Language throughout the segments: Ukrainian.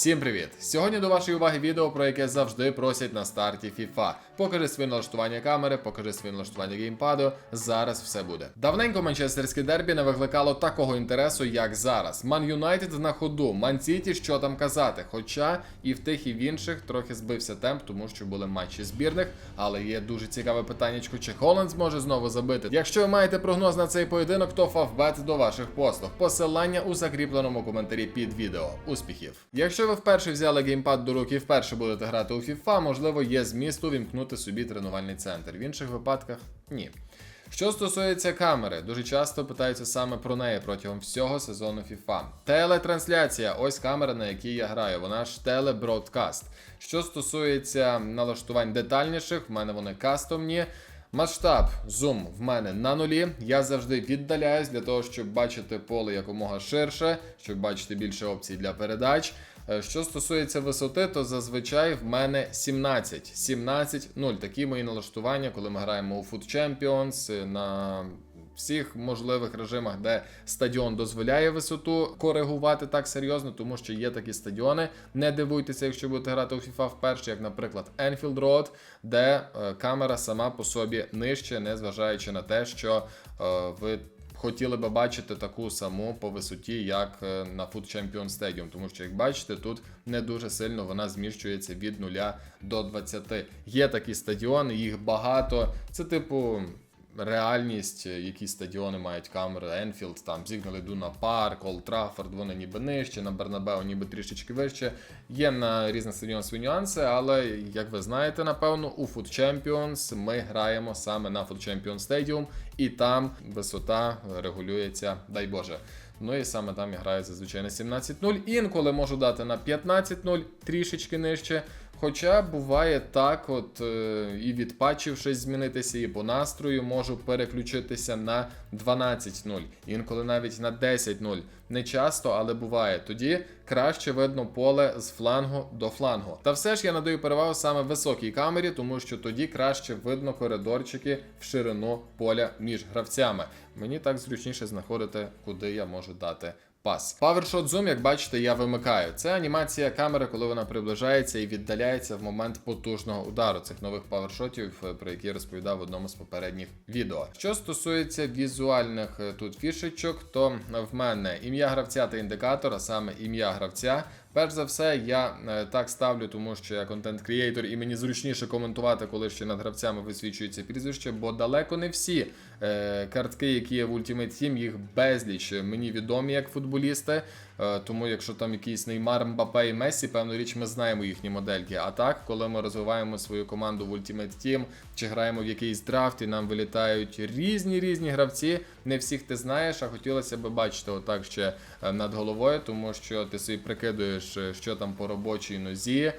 Всім привіт! Сьогодні до вашої уваги відео, про яке завжди просять на старті FIFA. Покажи своє налаштування камери, покажи своє налаштування геймпаду. Зараз все буде. Давненько манчестерське дербі не викликало такого інтересу, як зараз. Ман Юнайтед на ходу, Ман Сіті, що там казати. Хоча і в тих, і в інших трохи збився темп, тому що були матчі збірних. Але є дуже цікаве питаннячко, чи Холланд зможе знову забити. Якщо ви маєте прогноз на цей поєдинок, то фавбет до ваших послуг. Посилання у закріпленому коментарі під відео. Успіхів! Якщо ви вперше взяли геймпад до рук і вперше будете грати у FIFA, можливо, є зміст увімкнути собі тренувальний центр. В інших випадках ні. Що стосується камери, дуже часто питаються саме про неї протягом всього сезону FIFA. Телетрансляція, ось камера, на якій я граю, вона ж телебродкаст. Що стосується налаштувань детальніших, в мене вони кастомні. Масштаб зум в мене на нулі. Я завжди віддаляюсь для того, щоб бачити поле якомога ширше, щоб бачити більше опцій для передач. Е, Що стосується висоти, то зазвичай в мене 17. 17 0. Такі мої налаштування, коли ми граємо у Food Champions е, на всіх можливих режимах, де стадіон дозволяє висоту коригувати так серйозно, тому що є такі стадіони. Не дивуйтеся, якщо будете грати у FIFA вперше, як, наприклад, Enfield Road, де е, камера сама по собі нижче, незважаючи на те, що ви хотіли би бачити таку саму по висоті, як е, на Food Champion Stadium, тому що, як бачите, тут не дуже сильно вона зміщується від 0 до 20. Є такі стадіони, їх багато. Це типу. Реальність, е, які стадіони мають камери, Енфілд, там Зігнал Ідуна Парк, Олд Траффорд, вони ніби нижче, на Бернабеу ніби трішечки вище. Є на різних стадіонах свої нюанси, але як ви знаєте, напевно, у Food Champions ми граємо саме на Food Champions Stadium, і там висота регулюється, дай Боже. Ну і саме там я граю зазвичай на 17.0. Інколи можу дати на 15.0, трішечки нижче. Хоча буває так, от е, і від патчів щось змінитися, і по настрою можу переключитися на 12.0, інколи навіть на 10.0. Не часто, але буває. Тоді краще видно поле з флангу до флангу. Та все ж я надаю перевагу саме високій камері, тому що тоді краще видно коридорчики в ширину поля між гравцями. Мені так зручніше знаходити, куди я можу дати пас. PowerShot Zoom, як бачите, я вимикаю. Це анімація камери, коли вона приближається і віддаляється в момент потужного удару цих нових павершотів, е, про які я розповідав в одному з попередніх відео. Що стосується візуальних е, тут фішечок, то в мене ім'я гравця та індикатор, а саме ім'я гравця. Перш за все, я е, так ставлю, тому що я контент-крієйтор, і мені зручніше коментувати, коли ще над гравцями висвічується прізвище, бо далеко не всі картки, які є в Ultimate Team, їх безліч. Мені відомі як футболісти. Е, тому якщо там якийсь Неймар, Мбапе і Месі, певну річ, ми знаємо їхні модельки. А так, коли ми розвиваємо свою команду в Ultimate Team, чи граємо в якийсь драфт, і нам вилітають різні різні гравці, не всіх ти знаєш, а хотілося б бачити отак ще е, над головою, тому що ти собі прикидуєш, е, що там по робочій нозі,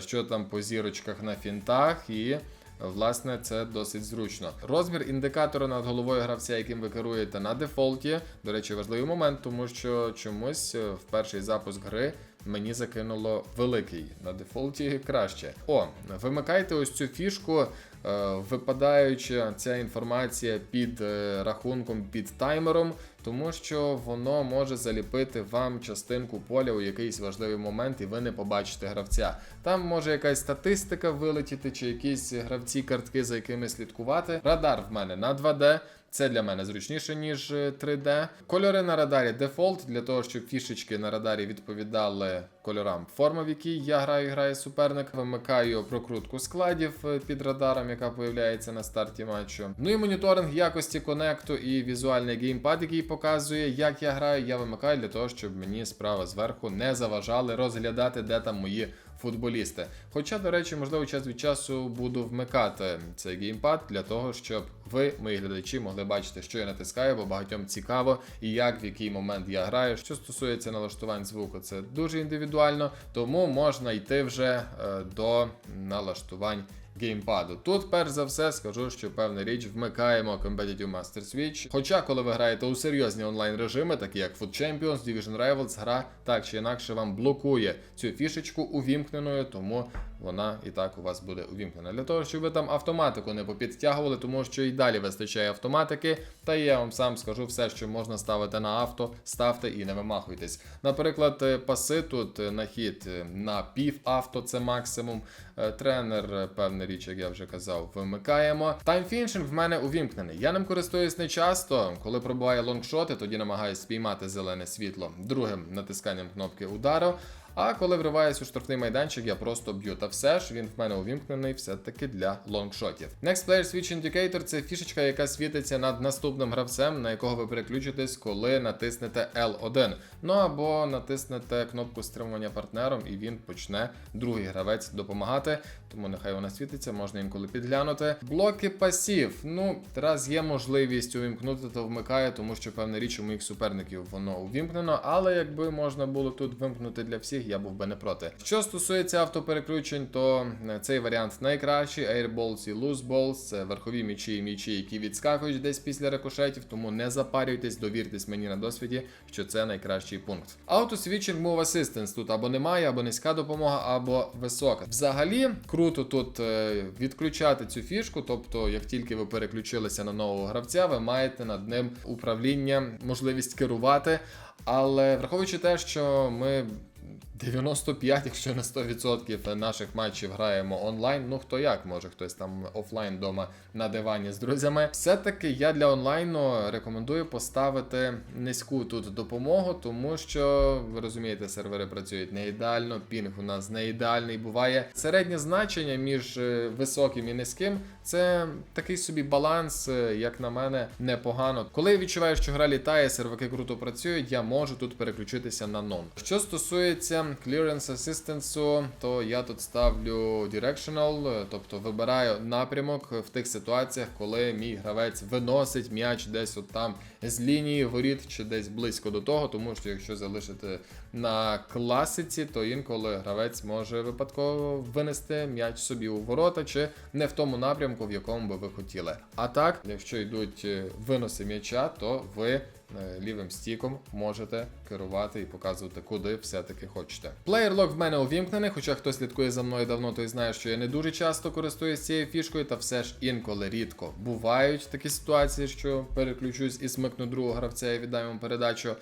що там по зірочках на фінтах і. Власне, це досить зручно. Розмір індикатора над головою гравця, яким ви керуєте на дефолті. До речі, важливий момент, тому що чомусь е, в перший запуск гри мені закинуло великий на дефолті краще. О, вимикайте ось цю фішку. Е, Випадаючи ця інформація під е, рахунком, під таймером, тому що воно може заліпити вам частинку поля у якийсь важливий момент, і ви не побачите гравця. Там може якась статистика вилетіти, чи якісь гравці картки, за якими слідкувати. Радар в мене на 2D. Це для мене зручніше, ніж е, 3D. Кольори на радарі дефолт, для того, щоб фішечки на радарі відповідали кольорам форми, в якій я граю грає суперник. Вимикаю прокрутку складів е, під радаром, яка появляється на старті матчу. Ну і моніторинг якості конекту і візуальний геймпад, який показує, як я граю, я вимикаю для того, щоб мені справа зверху не заважали розглядати, де там мої футболісти. Хоча, до речі, можливо, час від часу буду вмикати цей геймпад для того, щоб ви, мої глядачі, могли бачити, що я натискаю, бо багатьом цікаво і як в який момент я граю. Що стосується налаштувань звуку, це дуже індивідуально, тому можна йти вже е, до налаштувань. Геймпаду. Тут, перш за все, скажу, що певна річ вмикаємо Competitive Master Switch. Хоча, коли ви граєте у серйозні онлайн режими, такі як Food Champions, Division Rivals, гра так чи інакше вам блокує цю фішечку увімкненою, тому вона і так у вас буде увімкнена. Для того, щоб ви там автоматику не попідтягували, тому що і далі вистачає автоматики. Та я вам сам скажу все, що можна ставити на авто, ставте і не вимахуйтесь. Наприклад, е, паси тут е, на хід е, на пів авто, це максимум. Тренер, певна річ, як я вже казав, вимикаємо. Таймфіншинг в мене увімкнений. Я ним користуюсь не часто. Коли пробуває лонгшоти, тоді намагаюся спіймати зелене світло другим натисканням кнопки удару. А коли вриваюсь у штрафний майданчик, я просто б'ю. Та все ж він в мене увімкнений все-таки для лонгшотів. Next Player Switch Indicator це фішечка, яка світиться над наступним гравцем, на якого ви переключитесь, коли натиснете L1. Ну або натиснете кнопку стримування партнером, і він почне другий гравець допомагати. Тому нехай вона світиться, можна інколи підглянути. Блоки пасів. Ну, раз є можливість увімкнути, то вмикає, тому що певна річ у моїх суперників воно увімкнено. Але якби можна було тут вимкнути для всіх, я був би не проти. Що стосується автопереключень, то е, цей варіант найкращий. Airballs і Loose Balls – це верхові мічі і мічі, які відскакують десь після рикошетів, тому не запарюйтесь, довіртесь мені на досвіді, що це найкращий пункт. Auto-Switching Move Assistance тут або немає, або низька допомога, або висока. Взагалі, круто тут е, відключати цю фішку, тобто, як тільки ви переключилися на нового гравця, ви маєте над ним управління, можливість керувати. Але враховуючи те, що ми 95, якщо не 100% наших матчів граємо онлайн. Ну хто як, може хтось там офлайн вдома на дивані з друзями. Все-таки я для онлайну рекомендую поставити низьку тут допомогу, тому що ви розумієте, сервери працюють не ідеально, пінг у нас не ідеальний. Буває середнє значення між е, високим і низьким. Це такий собі баланс, е, як на мене, непогано. Коли я відчуваю, що гра літає, серваки круто працюють, я можу тут переключитися на нон. Що стосується Clearance Assistance, то я тут ставлю Directional, тобто вибираю напрямок в тих ситуаціях, коли мій гравець виносить м'яч десь от там з лінії воріт чи десь близько до того, тому що якщо залишити на класиці, то інколи гравець може випадково винести м'яч собі у ворота чи не в тому напрямку, в якому би ви хотіли. А так, якщо йдуть е, виноси м'яча, то ви е, лівим стіком можете керувати і показувати, куди все-таки хочете. Lock в мене увімкнений, хоча хто слідкує за мною давно, той знає, що я не дуже часто користуюсь цією фішкою, та все ж інколи рідко бувають такі ситуації, що переключусь і смикну другого гравця і віддам йому передачу.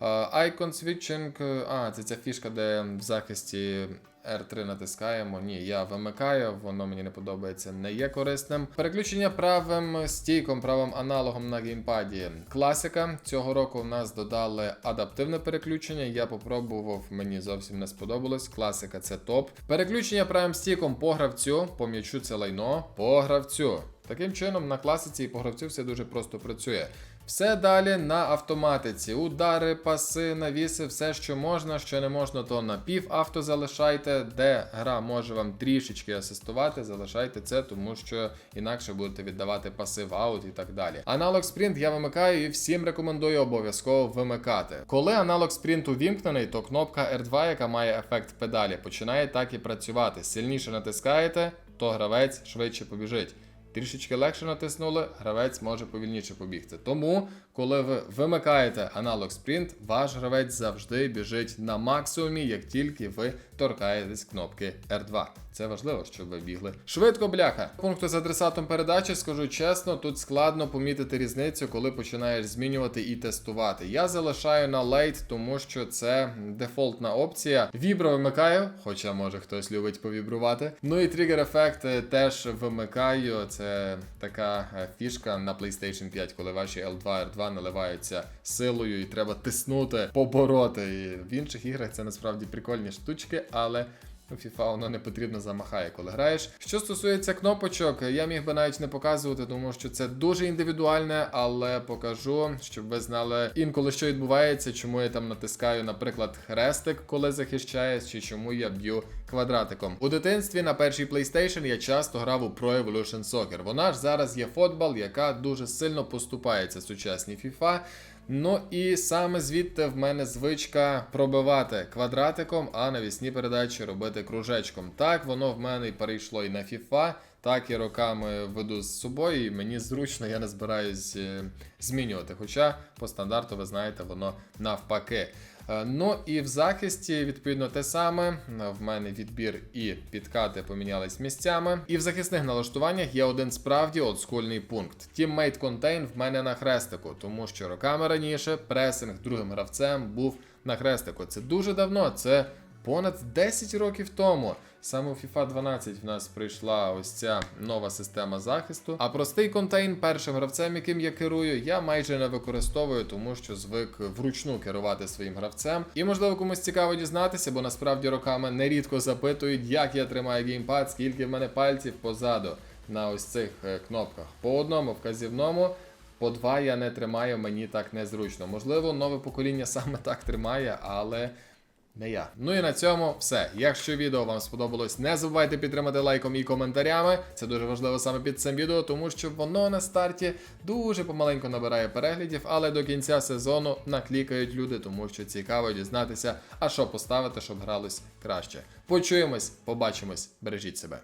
Icon Switching, е, а, це ця фішка, де в захисті R3 натискаємо. Ні, я вимикаю, воно мені не подобається, не є корисним. Переключення правим стійком, правим аналогом на геймпаді. Класика. Цього року в нас додали адаптивне переключення. Я попробував, мені зовсім не сподобалось. Класика це топ. Переключення правим стійком по гравцю, по м'ячу це лайно, по гравцю. Таким чином, на класиці і по гравцю все дуже просто працює. Все далі на автоматиці. Удари, паси, навіси, все, що можна, що не можна, то на пів авто залишайте. Де гра може вам трішечки асистувати, залишайте це, тому що інакше будете віддавати паси в аут і так далі. Аналог спринт я вимикаю і всім рекомендую обов'язково вимикати. Коли аналог спринту вімкнений, то кнопка R2, яка має ефект педалі, починає так і працювати. Сильніше натискаєте, то гравець швидше побіжить. Трішечки легше натиснули, гравець може повільніше побігти. Тому, коли ви вимикаєте аналог спринт, ваш гравець завжди біжить на максимумі, як тільки ви торкаєтесь кнопки R2. Це важливо, щоб ви бігли. Швидко, бляха. Пункту з адресатом передачі, скажу чесно, тут складно помітити різницю, коли починаєш змінювати і тестувати. Я залишаю на лейт, тому що це дефолтна опція. Вібро вимикаю, хоча може хтось любить повібрувати. Ну і тригер ефект теж вимикаю. Це така е, фішка на PlayStation 5, коли ваші L2 R2 наливаються силою і треба тиснути, побороти. І в інших іграх це насправді прикольні штучки, але. У FIFA воно не потрібно замахає, коли граєш. Що стосується кнопочок, я міг би навіть не показувати, тому що це дуже індивідуальне, але покажу, щоб ви знали інколи, що відбувається, чому я там натискаю, наприклад, хрестик, коли захищаюсь, чи чому я б'ю квадратиком. У дитинстві на першій PlayStation я часто грав у Pro Evolution Soccer. Вона ж зараз є футбол, яка дуже сильно поступається сучасній FIFA. Ну і саме звідти в мене звичка пробивати квадратиком, а навісні передачі робити кружечком. Так воно в мене і перейшло і на FIFA, так і роками веду з собою, і мені зручно, я не збираюсь е, змінювати. Хоча по стандарту, ви знаєте, воно навпаки. Е, Ну і в захисті, відповідно, те саме. В мене відбір і підкати помінялись місцями. І в захисних налаштуваннях є один справді олдскульний пункт. Teammate Contain в мене на хрестику, тому що роками раніше пресинг другим гравцем був на хрестику. Це дуже давно, це понад 10 років тому. Саме у FIFA 12 в нас прийшла ось ця нова система захисту. А простий контейн першим гравцем, яким я керую, я майже не використовую, тому що звик вручну керувати своїм гравцем. І можливо комусь цікаво дізнатися, бо насправді роками нерідко запитують, як я тримаю геймпад, скільки в мене пальців позаду на ось цих е, кнопках. По одному вказівному. По два я не тримаю, мені так незручно. Можливо, нове покоління саме так тримає, але не я. Ну і на цьому все. Якщо відео вам сподобалось, не забувайте підтримати лайком і коментарями. Це дуже важливо саме під цим відео, тому що воно на старті дуже помаленьку набирає переглядів, але до кінця сезону наклікають люди, тому що цікаво дізнатися, а що поставити, щоб гралось краще. Почуємось, побачимось, бережіть себе.